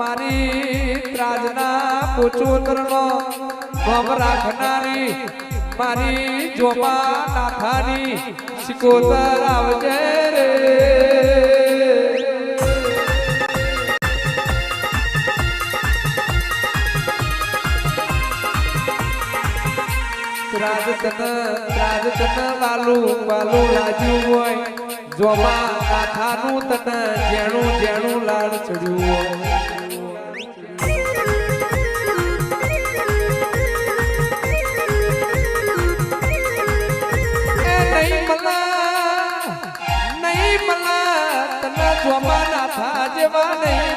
મારી ત્રાજના પોચોતરનો ભમ રાખનારી, મારી જોમા નાથાની સિકોતર આવજે રે. ત્રાજ તન ત્રાજ તન લાલુ વાલું લાજ્યું હોય જોમા નાથાનું તન, જેણું જેણું લાડ ચડ્યું નહીં મલા તને જોમા નાથા જેવા નહીં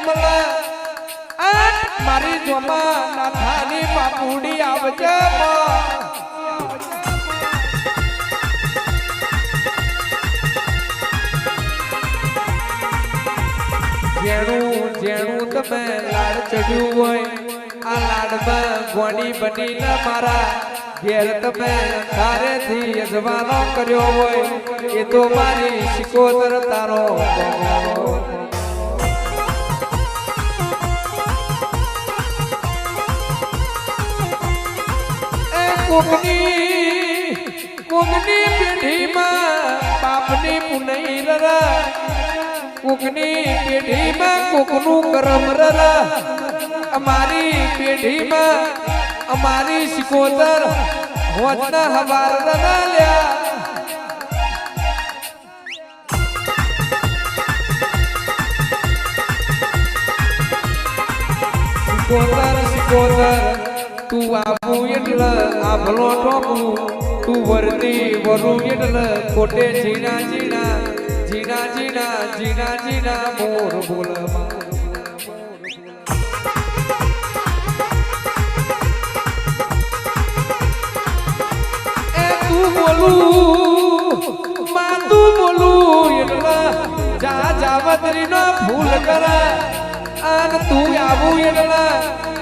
તમે લાડ ચડ્યું હોય આ લાડમાં ગોણી બનીને મારા ઘેર તમે તારેથી યજમાનો કર્યો હોય, એ તો મારી શિકોતર તારો કોકની કોકની પેઢીમાં બાપની પુનઈ રરા કુકની પેઢીમાં કુકનું કરમ રરા. અમારી પેઢીમાં અમારી સિકોતર હોતના હવાર રરા લ્યા સિકોતર સિકોતર તું આપું એટલે આભલો ટોપું. તું વરતી વરું એટલે, ખોટે જીના જીના જીના જીના જીના જીના, મોર બોલમાં. તું બોલું ફૂલ કરે. આન તું આવું એટલા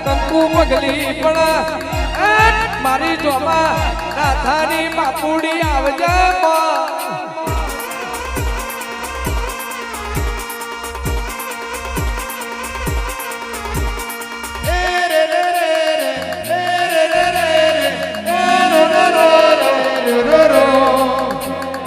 કંકુ પગલી એ મારી જોમાં નાથાની બાપુડી આવજે માં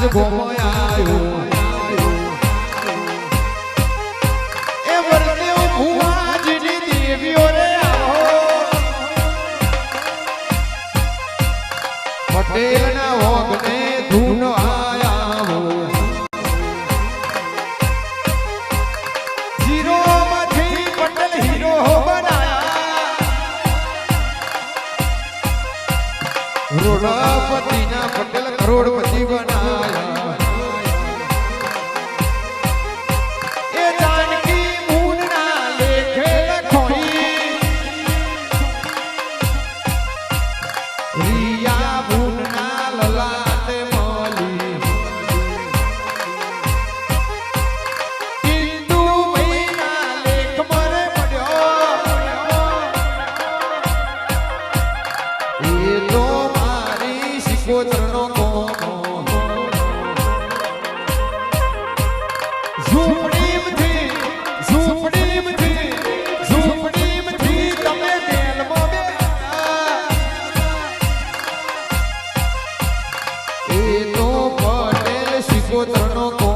ત્રાજ ઘોમયાયો એ બનાયા કરોડપતિ ના પટેલ કરોડપતિ બનાયા એ રિયા ભૂનના લલાટે મળી. તો મારી શિકોતરનો કોમો ઝૂંપડીમથી ઝૂંપડીમથી ઝૂંપડીમથી તમે જેલમાં બેઠા. એ તો પટેલ સિકોતરનો કો